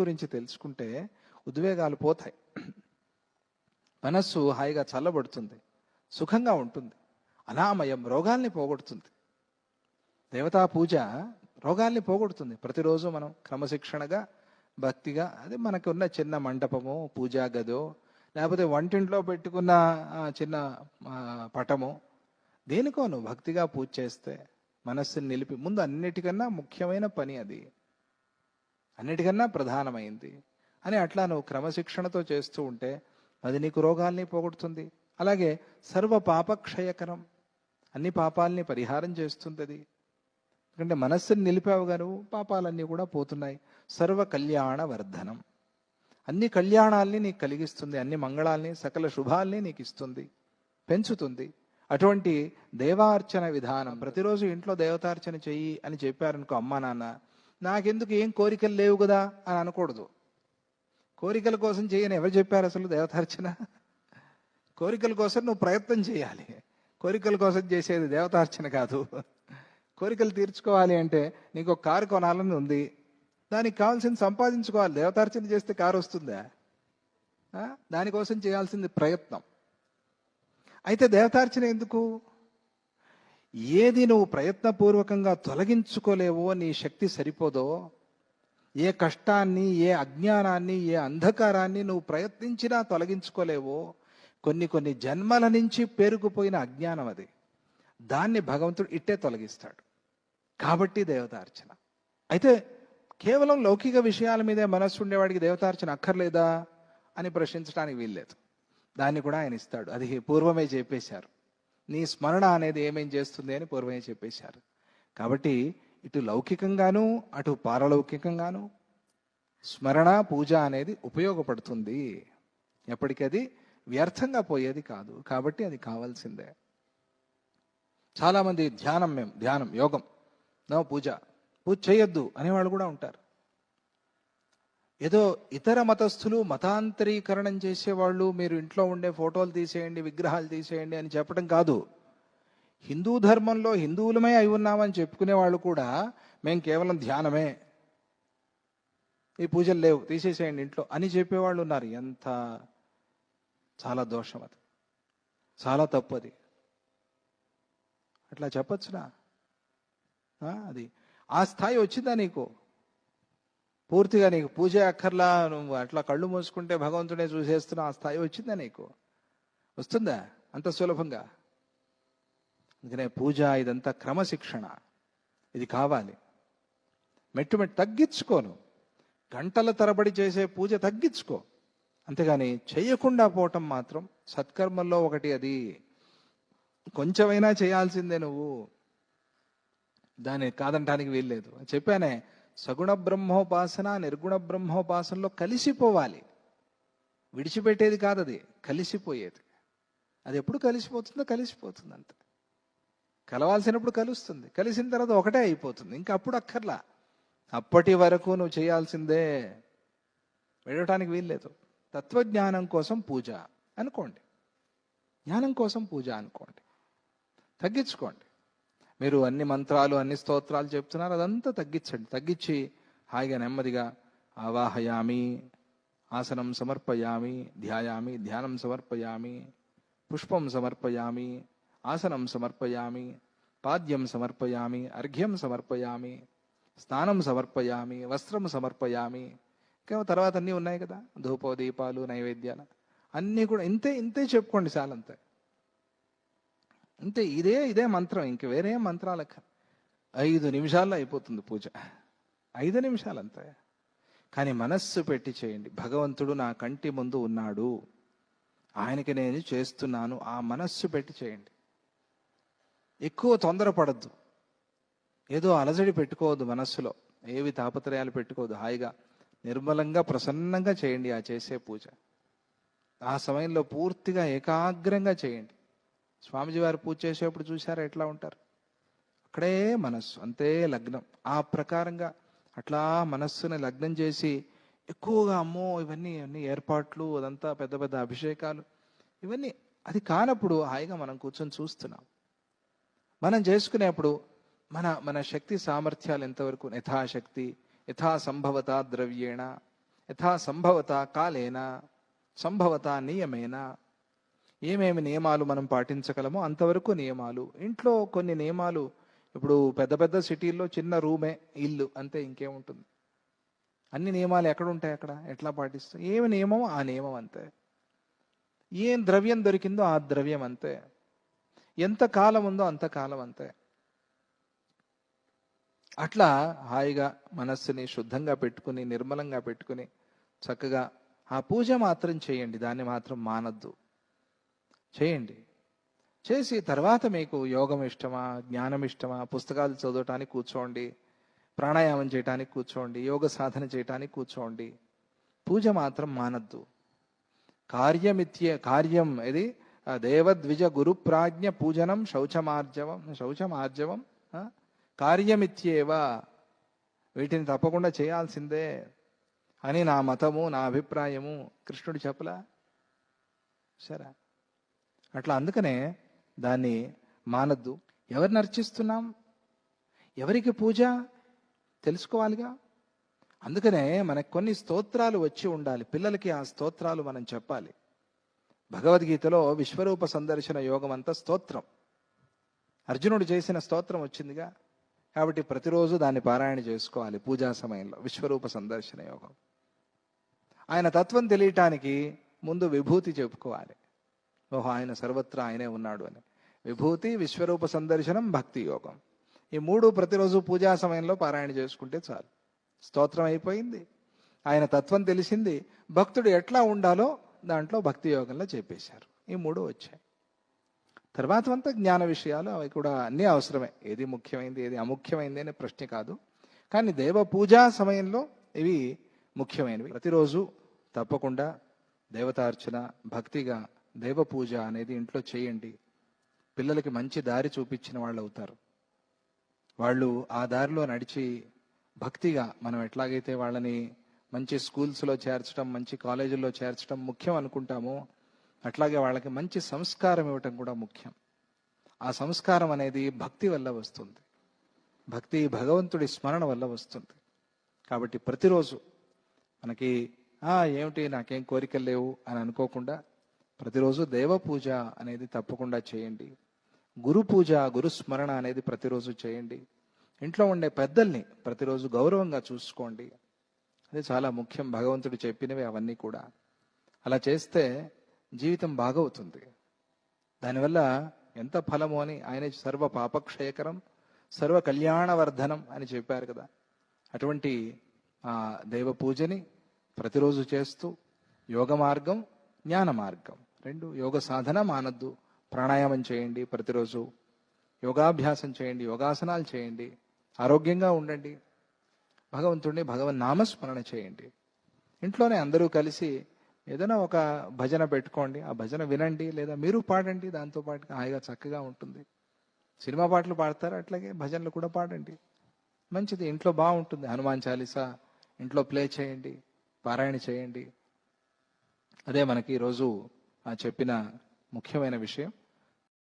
గురించి తెలుసుకుంటే ఉద్వేగాలు పోతాయి. మనస్సు హాయిగా చల్లబడుతుంది సుఖంగా ఉంటుంది అనామయం రోగాల్ని పోగొడుతుంది. దేవతా పూజ రోగాల్ని పోగొడుతుంది. ప్రతిరోజు మనం క్రమశిక్షణగా భక్తిగా అది మనకు ఉన్న చిన్న మండపము పూజా గదో లేకపోతే వంటింట్లో పెట్టుకున్న చిన్న పటము దేనికోను భక్తిగా పూజ చేస్తే మనస్సుని నిలిపి ముందు అన్నిటికన్నా ముఖ్యమైన పని అది. అన్నిటికన్నా ప్రధానమైంది అని అట్లా నువ్వు క్రమశిక్షణతో చేస్తూ ఉంటే అది నీకు రోగాల్ని పోగొడుతుంది. అలాగే సర్వ పాపక్షయకరం అన్ని పాపాలని పరిహారం చేస్తుంది అది ఎందుకంటే మనస్సుని నిలిపావుగా నువ్వు పాపాలన్నీ కూడా పోతున్నాయి. సర్వ కళ్యాణ వర్ధనం అన్ని కళ్యాణాల్ని నీకు కలిగిస్తుంది అన్ని మంగళాల్ని సకల శుభాల్ని నీకు ఇస్తుంది పెంచుతుంది. అటువంటి దేవార్చన విధానం ప్రతిరోజు ఇంట్లో దేవతార్చన చెయ్యి అని చెప్పారనుకో అమ్మా నాన్న నాకెందుకు ఏం కోరికలు లేవు కదా అని అనకూడదు. కోరికల కోసం చేయని ఎవరు చెప్పారు అసలు దేవతార్చన? కోరికల కోసం నువ్వు ప్రయత్నం చేయాలి. కోరికల కోసం చేసేది దేవతార్చన కాదు. కోరికలు తీర్చుకోవాలి అంటే నీకు ఒక కారు కొనాలని ఉంది. దానికి కావాల్సింది సంపాదించుకోవాలి. దేవతార్చన చేస్తే కారు వస్తుందా? దానికోసం చేయాల్సింది ప్రయత్నం. అయితే దేవతార్చన ఎందుకు? ఏది నువ్వు ప్రయత్నపూర్వకంగా తొలగించుకోలేవో నీ శక్తి సరిపోదో ఏ కష్టాన్ని ఏ అజ్ఞానాన్ని ఏ అంధకారాన్ని నువ్వు ప్రయత్నించినా తొలగించుకోలేవో కొన్ని కొన్ని జన్మల నుంచి పేరుకుపోయిన అజ్ఞానం అది. దాన్ని భగవంతుడు ఇట్టే తొలగిస్తాడు. కాబట్టి దేవతార్చన. అయితే కేవలం లౌకిక విషయాల మీదే మనస్సు ఉండేవాడికి దేవతార్చన అక్కర్లేదా అని ప్రశ్నించడానికి వీల్లేదు. దాన్ని కూడా ఆయన ఇస్తాడు. అది పూర్వమే చెప్పేశారు. నీ స్మరణ అనేది ఏమేం చేస్తుంది అని పూర్వమే చెప్పేశారు. కాబట్టి ఇటు లౌకికంగాను అటు పారలౌకికంగాను స్మరణ పూజ అనేది ఉపయోగపడుతుంది. ఎప్పటికది వ్యర్థంగా పోయేది కాదు. కాబట్టి అది కావాల్సిందే. చాలామంది ధ్యానం మేము ధ్యానం యోగం నో పూజ పూజ చేయొద్దు అనేవాళ్ళు కూడా ఉంటారు. ఏదో ఇతర మతస్థులు మతాంతరీకరణం చేసేవాళ్ళు మీరు ఇంట్లో ఉండే ఫోటోలు తీసేయండి విగ్రహాలు తీసేయండి అని చెప్పడం కాదు. హిందూ ధర్మంలో హిందువులమే అయి ఉన్నామని చెప్పుకునే వాళ్ళు కూడా మేము కేవలం ధ్యానమే. ఈ పూజలు లేవు తీసేసేయండి ఇంట్లో అని చెప్పేవాళ్ళు ఉన్నారు. ఎంత చాలా దోషం అది. చాలా తప్పు అది. అట్లా చెప్పచ్చునా? అది. ఆ స్థాయి వచ్చిందా నీకు? పూర్తిగా నీకు పూజ అక్కర్లా నువ్వు అట్లా కళ్ళు మూసుకుంటే భగవంతుడే చూసేస్తున్నా ఆ స్థాయి వచ్చిందా నీకు? వస్తుందా? అంత సులభంగా? అందుకనే పూజ ఇదంతా క్రమశిక్షణ. ఇది కావాలి. మెట్టు మెట్టు తగ్గించుకోను గంటల తరబడి చేసే పూజ తగ్గించుకో. అంతేగాని చేయకుండా పోవటం మాత్రం సత్కర్మల్లో ఒకటి అది. కొంచెమైనా చేయాల్సిందే నువ్వు. దాన్ని కాదంటానికి వీల్లేదు. చెప్పానే సగుణ బ్రహ్మోపాసన నిర్గుణ బ్రహ్మోపాసనలో కలిసిపోవాలి. విడిచిపెట్టేది కాదు అది కలిసిపోయేది. అది ఎప్పుడు కలిసిపోతుందో కలిసిపోతుంది అంతే. కలవాల్సినప్పుడు కలుస్తుంది. కలిసిన తర్వాత ఒకటే అయిపోతుంది. ఇంకా అప్పుడు అక్కర్లా. అప్పటి వరకు నువ్వు చేయాల్సిందే. వెళ్ళటానికి వీల్లేదు. తత్వజ్ఞానం కోసం పూజ అనుకోండి. జ్ఞానం కోసం పూజ అనుకోండి. తగ్గించుకోండి. మీరు అన్ని మంత్రాలు అన్ని స్తోత్రాలు చెప్తున్నారు అదంతా తగ్గించండి. తగ్గించి హాయిగా నెమ్మదిగా ఆవాహయామి ఆసనం సమర్పయామి ధ్యాయామి ధ్యానం సమర్పయామి పుష్పం సమర్పయామి ఆసనం సమర్పయామి పాద్యం సమర్పయామి అర్ఘ్యం సమర్పయామి స్నానం సమర్పయామి వస్త్రం సమర్పయామి. ఇంకా తర్వాత అన్నీ ఉన్నాయి కదా? ధూప దీపాలు నైవేద్యాలు. అన్నీ కూడా ఇంతే ఇంతే చెప్పుకోండి చాలంతే. అంతే ఇదే ఇదే మంత్రం ఇంక వేరే మంత్రాలక్క ఐదు నిమిషాల్లో అయిపోతుంది పూజ. ఐదు నిమిషాలంతే. కానీ మనస్సు పెట్టి చేయండి. భగవంతుడు నా కంటి ముందు ఉన్నాడు. ఆయనకి నేను చేస్తున్నాను. ఆ మనస్సు పెట్టి చేయండి. ఎక్కువ తొందరపడద్దు. ఏదో అలజడి పెట్టుకోవద్దు మనస్సులో. ఏవి తాపత్రయాలు పెట్టుకోవద్దు. హాయిగా నిర్మలంగా ప్రసన్నంగా చేయండి ఆ చేసే పూజ. ఆ సమయంలో పూర్తిగా ఏకాగ్రంగా చేయండి. స్వామిజీ వారు పూజ చేసేప్పుడు చూసారా ఎట్లా ఉంటారు? అక్కడే మనస్సు అంతే లగ్నం. ఆ ప్రకారంగా అట్లా మనస్సుని లగ్నం చేసి ఎక్కువగా అమ్మో ఇవన్నీ అన్ని ఏర్పాట్లు అదంతా పెద్ద పెద్ద అభిషేకాలు ఇవన్నీ అది కానప్పుడు హాయిగా మనం కూర్చొని చూస్తున్నాం. మనం చేసుకునేప్పుడు మన మన శక్తి సామర్థ్యాలు ఎంతవరకు? యథాశక్తి యథా సంభవత ద్రవ్యేణ యథా సంభవత కాలేన సంభవత నియమేన ఏమేమి నియమాలు మనం పాటించగలమో అంతవరకు నియమాలు. ఇంట్లో కొన్ని నియమాలు ఇప్పుడు పెద్ద పెద్ద సిటీల్లో చిన్న రూమే ఇల్లు అంతే ఇంకేముంటుంది? అన్ని నియమాలు ఎక్కడ ఉంటాయి అక్కడ? ఎట్లా పాటిస్తాం? ఏమి నియమం ఆ నియమం అంతే. ఏం ద్రవ్యం దొరికిందో ఆ ద్రవ్యం అంతే. ఎంత కాలం ఉందో అంత కాలం అంతే. అట్లా హాయిగా మనస్సుని శుద్ధంగా పెట్టుకుని నిర్మలంగా పెట్టుకుని చక్కగా ఆ పూజ మాత్రం చేయండి. దాన్ని మాత్రం మానద్దు. చేయండి. చేసి తర్వాత మీకు యోగం ఇష్టమా జ్ఞానం ఇష్టమా పుస్తకాలు చదవటానికి కూర్చోండి ప్రాణాయామం చేయటానికి కూర్చోండి యోగ సాధన చేయటానికి కూర్చోండి. పూజ మాత్రం మానద్దు. కార్యమిత్య కార్యం ఇది దేవద్విజ గురు ప్రాజ్ఞ పూజనం శౌచమార్జవం శౌచమార్జవం కార్యమిత్యేవ. వీటిని తప్పకుండా చేయాల్సిందే. అని నా మతము నా అభిప్రాయము. కృష్ణుడు చెప్పలా? సరే. అట్లా అందుకనే దాన్ని మానద్దు. ఎవరిని అర్చిస్తున్నాం? ఎవరికి పూజ? తెలుసుకోవాలిగా? అందుకనే మనకు కొన్ని స్తోత్రాలు వచ్చి ఉండాలి. పిల్లలకి ఆ స్తోత్రాలు మనం చెప్పాలి. భగవద్గీతలో విశ్వరూప సందర్శన యోగం అంతా స్తోత్రం. అర్జునుడు చేసిన స్తోత్రం వచ్చిందిగా. కాబట్టి ప్రతిరోజు దాన్ని పారాయణ చేసుకోవాలి పూజా సమయంలో విశ్వరూప సందర్శన యోగం. ఆయన తత్వం తెలియటానికి ముందు విభూతి చెప్పుకోవాలి. ఓహో ఆయన సర్వత్రా ఆయనే ఉన్నాడు అని. విభూతి విశ్వరూప సందర్శనం భక్తి యోగం. ఈ మూడు ప్రతిరోజు పూజా సమయంలో పారాయణ చేసుకుంటే చాలు. స్తోత్రం అయిపోయింది. ఆయన తత్వం తెలిసింది. భక్తుడు ఎట్లా ఉండాలో దాంట్లో భక్తి యోగంలో చెప్పేశారు ఈ మూడు వచ్చాయి. తర్వాత అంతా జ్ఞాన విషయాలు అవి కూడా అన్నీ అవసరమే. ఏది ముఖ్యమైంది ఏది అముఖ్యమైంది అనే ప్రశ్న కాదు. కానీ దేవ పూజా సమయంలో ఇవి ముఖ్యమైనవి. ప్రతిరోజు తప్పకుండా దేవతార్చన భక్తిగా దైవ పూజ అనేది ఇంట్లో చేయండి. పిల్లలకి మంచి దారి చూపించిన వాళ్ళు అవుతారు. వాళ్ళు ఆ దారిలో నడిచి భక్తిగా మనం ఎట్లాగైతే వాళ్ళని మంచి స్కూల్స్లో చేర్చడం మంచి కాలేజీల్లో చేర్చడం ముఖ్యం అనుకుంటామో అట్లాగే వాళ్ళకి మంచి సంస్కారం ఇవ్వటం కూడా ముఖ్యం. ఆ సంస్కారం అనేది భక్తి వల్ల వస్తుంది. భక్తి భగవంతుడి స్మరణ వల్ల వస్తుంది. కాబట్టి ప్రతిరోజు మనకి ఏమిటి? నాకేం కోరికలు లేవు అని అనుకోకుండా ప్రతిరోజు దేవ పూజ అనేది తప్పకుండా చేయండి. గురు పూజ గురు స్మరణ అనేది ప్రతిరోజు చేయండి. ఇంట్లో ఉండే పెద్దల్ని ప్రతిరోజు గౌరవంగా చూసుకోండి. అది చాలా ముఖ్యం భగవంతుడు చెప్పినవి అవన్నీ కూడా. అలా చేస్తే జీవితం బాగవుతుంది. దానివల్ల ఎంత ఫలము అని ఆయన సర్వ పాపక్షయకరం సర్వ కళ్యాణవర్ధనం అని చెప్పారు కదా. అటువంటి ఆ దేవ పూజని ప్రతిరోజు చేస్తూ యోగ మార్గం జ్ఞాన మార్గం. రెండు యోగ సాధన మానద్దు ప్రాణాయామం చేయండి ప్రతిరోజు. యోగాభ్యాసం చేయండి యోగాసనాలు చేయండి. ఆరోగ్యంగా ఉండండి. భగవంతుడిని భగవన్ నామస్మరణ చేయండి. ఇంట్లోనే అందరూ కలిసి ఏదైనా ఒక భజన పెట్టుకోండి. ఆ భజన వినండి లేదా మీరు పాడండి దాంతో పాటుగా హాయిగా చక్కగా ఉంటుంది. సినిమా పాటలు పాడతారు? అట్లాగే భజనలు కూడా పాడండి. మంచిది. ఇంట్లో బాగుంటుంది. హనుమాన్ చాలీసా ఇంట్లో ప్లే చేయండి పారాయణ చేయండి. అదే మనకి ఈరోజు చెప్పిన ముఖ్యమైన విషయం.